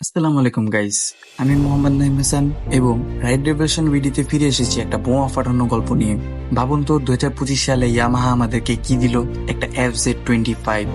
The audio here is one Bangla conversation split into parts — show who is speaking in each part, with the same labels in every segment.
Speaker 1: আসসালামু আলাইকুম গাইস আমি মোহাম্মদ নাইম হাসান এবং রাইড রেভলিউশন ভিডিওতে ফিরে এসেছি একটা বোমা ফাটানো গল্প নিয়ে। ভাবুন তো, দুহাজার পঁচিশ সালে ইয়ামাহা আমাদেরকে কি দিল? একটা এফ জেড টোয়েন্টি ফাইভ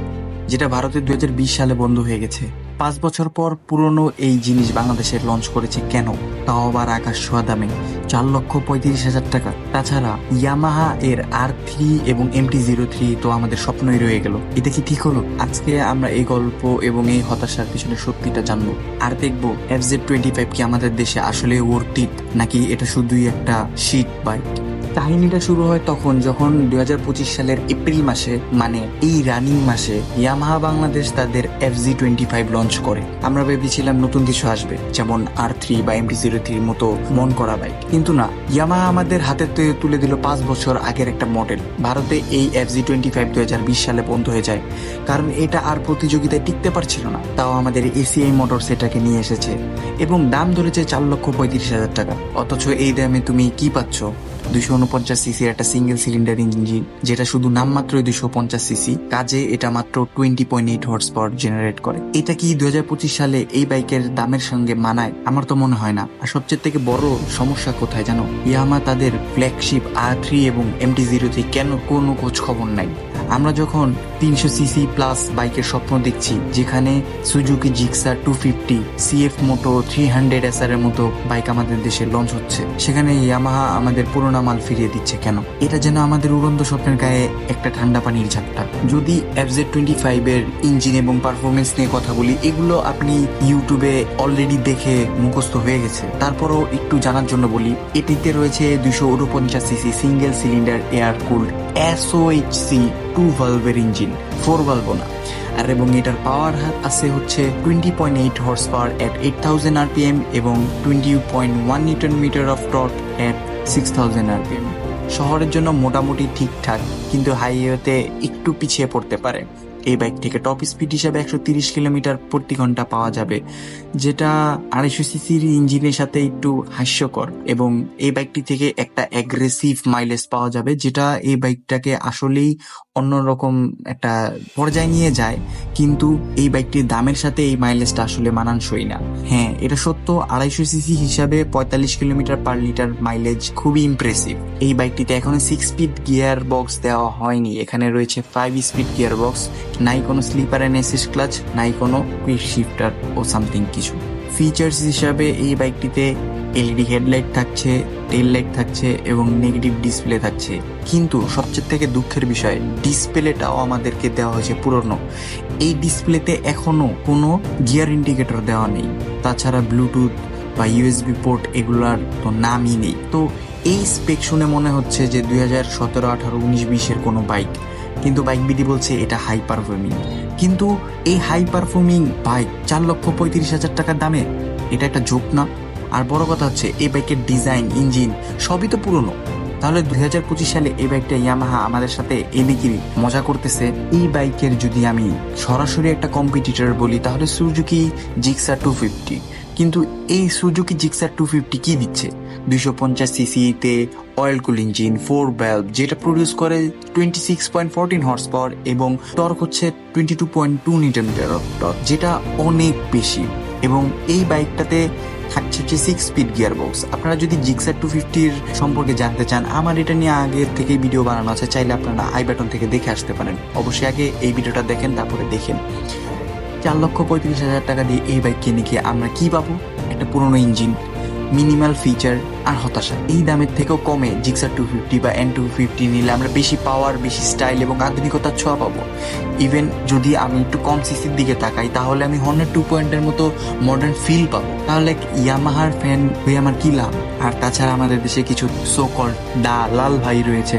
Speaker 1: যেটা ভারতে দুই হাজার বিশ সালে বন্ধ হয়ে গেছে। পাঁচ বছর পর পুরনো এই জিনিস বাংলাদেশে লঞ্চ করেছে কেন? তাও আবার আকাশ ছোঁয়া দামে। চার লক্ষ পঁয়ত্রিশ হাজার টাকা। তাছাড়া ইয়ামাহা এর আর থ্রি এবং এমটি জিরো থ্রি তো আমাদের স্বপ্নই রয়ে গেল। এটা কি ঠিক হলো? আজকে আমরা এই গল্প এবং এই হতাশার পিছনে সত্যিটা জানব। আর দেখব এফ জেড টোয়েন্টি ফাইভ কি আমাদের দেশে আসলে ওর্তিত নাকি এটা শুধুই একটা শীত বাইক কাহিনীটা শুরু হয় তখন যখন দুই হাজার পঁচিশ সালের এপ্রিল মাসে মানে এই রানিং মাসে ইয়ামাহা বাংলাদেশ তাদের F G twenty five launch করে। আমরা ভেবেছিলাম নতুন কিছু আসবে, যেমন আর থ্রি বা এমটি জিরো থ্রির মতো মন করা বাইক কিন্তু না, ইয়ামাহা আমাদের হাতে তুলে দিল পাঁচ বছর আগের একটা মডেল ভারতে এই এফ জি টোয়েন্টি ফাইভ দু হাজার বিশ সালে বন্ধ হয়ে যায়, কারণ এটা আর প্রতিযোগিতায় টিকতে পারছিল না। তাও আমাদের এসিআই মোটর সেটাকে নিয়ে এসেছে, এবং দাম ধরেছে চার লক্ষ পঁয়ত্রিশ হাজার টাকা। অথচ এই দামে তুমি কি পাচ্ছ? দুইশো উনপঞ্চাশ সিসির একটা সিঙ্গেল সিলিন্ডার ইঞ্জিন যেটা শুধু নামমাত্রই দুইশো পঞ্চাশ সিসি, কাজে এটা মাত্র twenty point eight horse power generate করে। এটা কি দুই হাজার পঁচিশ সালে এই বাইকের দামের সঙ্গে মানায়? আমার তো মনে হয় না। আর সবচেয়ে থেকে বড় সমস্যা কোথায় জানো? ইয়ামা তাদের ফ্ল্যাগশিপ আর থ্রি এবং এমটি জিরো থ্রি কেন কোনো খোঁজ খবর নাই? আমরা যখন তিনশো সিসি প্লাস বাইকের স্বপ্ন দেখছি, যেখানে Suzuki Gixxer two fifty CF Moto three hundred SR এর মতো বাইক আমাদের দেশে লঞ্চ হচ্ছে, সেখানে ইয়ামাহা আমাদের পুরোনো মাল ফিরিয়ে দিচ্ছে কেন? এটা যেন আমাদের উড়ন্ত স্বপ্নের গায়ে একটা ঠান্ডা পানির ঝাপটা। যদি এফ জেড টোয়েন্টি ফাইভ এর ইঞ্জিন এবং পারফরমেন্স নিয়ে কথা বলি, এগুলো আপনি ইউটিউবে অলরেডি দেখে মুখস্থ হয়ে গেছে। তারপরও একটু জানার জন্য বলি, এটিতে রয়েছে দুশো উনপঞ্চাশ cc single cylinder air cooled SOHC two ভালভের engine four valve না। আর এবং এটার পাওয়ার আছে হচ্ছে twenty point eight horse power at eight thousand RPM এবং twenty point one newton meter of torque at six thousand RPM শহরের জন্য মোটামুটি ঠিকঠাক, কিন্তু হাইওয়েতে একটু পিছিয়ে পড়তে পারে। এই বাইক থেকে টপ স্পিড হিসাবে একশো তিরিশ কিলোমিটার প্রতি ঘণ্টা পাওয়া যাবে, যেটা আড়াইশো সিসির ইঞ্জিনের সাথে একটু হাস্যকর এবং এই বাইকটি থেকে একটা অ্যাগ্রেসিভ মাইলেজ পাওয়া যাবে, যেটা এই বাইকটাকে আসলেই অন্যরকম একটা পর্যায়ে নিয়ে যায়, কিন্তু এই বাইকটির দামের সাথে এই মাইলেজটা আসলে মানানসই না। হ্যাঁ এটা সত্য, আড়াইশো সিসি হিসাবে পঁয়তাল্লিশ কিলোমিটার পার লিটার মাইলেজ খুবই ইমপ্রেসিভ এই বাইকটিতে এখনও সিক্স স্পিড গিয়ার বক্স দেওয়া হয়নি, এখানে রয়েছে ফাইভ স্পিড গিয়ার বক্স নাই কোনো স্লিপার এসিস ক্লাচ নাই কোনো কুইক শিফটার ও সামথিং কিছু। ফিচার্স হিসাবে এই বাইকটিতে এলইডি হেডলাইট থাকছে টেল লাইট থাকছে এবং নেগেটিভ ডিসপ্লে থাকছে। কিন্তু সবচেয়ে থেকে দুঃখের বিষয় ডিসপ্লেটাও আমাদেরকে দেওয়া হয়েছে পুরনো। এই ডিসপ্লেতে এখনও কোনো গিয়ার ইন্ডিকেটর দেওয়া নেই। তাছাড়া ব্লুটুথ বা ইউএসবি পোর্ট এগুলার তো নামই নেই। তো এই স্পেক শুনে মনে হচ্ছে যে দুই হাজার সতেরো আঠারো উনিশ বিশের কোনো বাইক কিন্তু বাইক বিধি বলছে এটা হাই পারফর্মিং কিন্তু এই হাই পারফর্মিং বাইক চার লক্ষ পঁয়ত্রিশ হাজার টাকার দামে, এটা একটা জোক না? আর বড় কথা হচ্ছে, এই বাইকের ডিজাইন, ইঞ্জিন, সবই তো পুরনো। তাহলে দুই হাজার পঁচিশ সালে এই বাইকটা ইয়ামাহা আমাদের সাথে এনে মজা করতেছে? এই বাইকের যদি আমি সরাসরি একটা কম্পিটিটর বলি, তাহলে সুজুকি জিক্সা টু ফিফটি কিন্তু এই সুজুকি জিক্সার টু ফিফটি কী দিচ্ছে? দুইশো পঞ্চাশ সিসিতে oil cool engine four valve যেটা প্রডিউস করে twenty six point fourteen horse power এবং টর্ক হচ্ছে twenty two point two newton of torque যেটা অনেক বেশি। এবং এই বাইকটাতে থাকছে হচ্ছে সিক্স স্পিড গিয়ার বক্স আপনারা যদি জিক্সার টু ফিফটির সম্পর্কে জানতে চান, আমার এটা নিয়ে আগের থেকে ভিডিও বানানো আছে, চাইলে আপনারা আই বাটন থেকে দেখে আসতে পারেন। অবশ্যই আগে এই ভিডিওটা দেখেন, তারপরে দেখেন। চার লক্ষ পঁয়ত্রিশ হাজার টাকা দিয়ে এই বাইক কিনে গিয়ে আমরা কি পাবো? একটা পুরনো ইঞ্জিন মিনিমাল ফিচার আর হতাশা। এই দামের থেকেও কমে জিক্সার টু ফিফটি বা এন টু ফিফটি নিলে আমরা বেশি পাওয়ার বেশি স্টাইল এবং আধুনিকতার ছোঁয়া পাবো। ইভেন যদি আমি একটু কম সিসির দিকে তাকাই, তাহলে আমি হর্নের টু পয়েন্টের মতো মডার্ন ফিল পাবো। তাহলে ইয়ামাহার ফ্যান হয়ে আমার কী লাভ? আর তাছাড়া আমাদের দেশে কিছু সোকল দা লাল ভাই রয়েছে,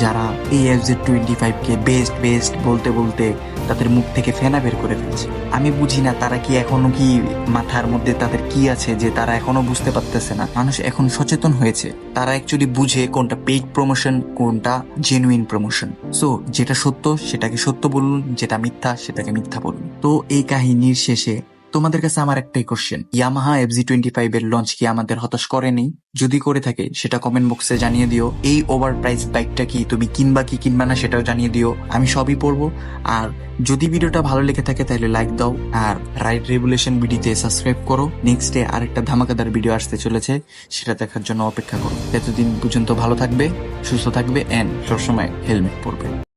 Speaker 1: যারা এই এফ জেড টোয়েন্টি ফাইভকে বেস্ট বেস্ট বলতে বলতে তাদের মুখ থেকে ফেনা বের করে ফেলছে। আমি বুঝি না তারা কি এখনও কি মাথার মধ্যে তাদের কি আছে যে তারা এখনও বুঝতে পারতেছে না। মানুষ এখন সচেতন হয়েছে। তারা অ্যাকচুয়ালি বুঝে কোনটা পেইড প্রমোশন কোনটা জেনুইন প্রমোশন সো যেটা সত্য সেটাকে সত্য বলুন, যেটা মিথ্যা সেটাকে মিথ্যা বলুন। তো এই কাহিনীর শেষে তোমাদের কাছে আমার একটাই question Yamaha FG twenty five এর লঞ্চ কি আমাদের হতাশ করেনি? যদি করে থাকে, সেটা কমেন্ট বক্সে জানিয়ে দিও। এই ওভার প্রাইস বাইকটা কি তুমি কিনবা কি কিনবা না সেটাও জানিয়ে দিও। আমি সবই পড়ব। আর যদি ভিডিওটা ভালো লেগে থাকে, তাহলে লাইক দাও। আর রাইড রেগুলেশন ভিডিওতে সাবস্ক্রাইব করো। নেক্সট ডে আরেকটা ধামাকাদার ভিডিও আসতে চলেছে। সেটা দেখার জন্য অপেক্ষা করো। এতদিন পর্যন্ত ভালো থাকবে, সুস্থ থাকবে অ্যান্ড সবসময় হেলমেট পরবে।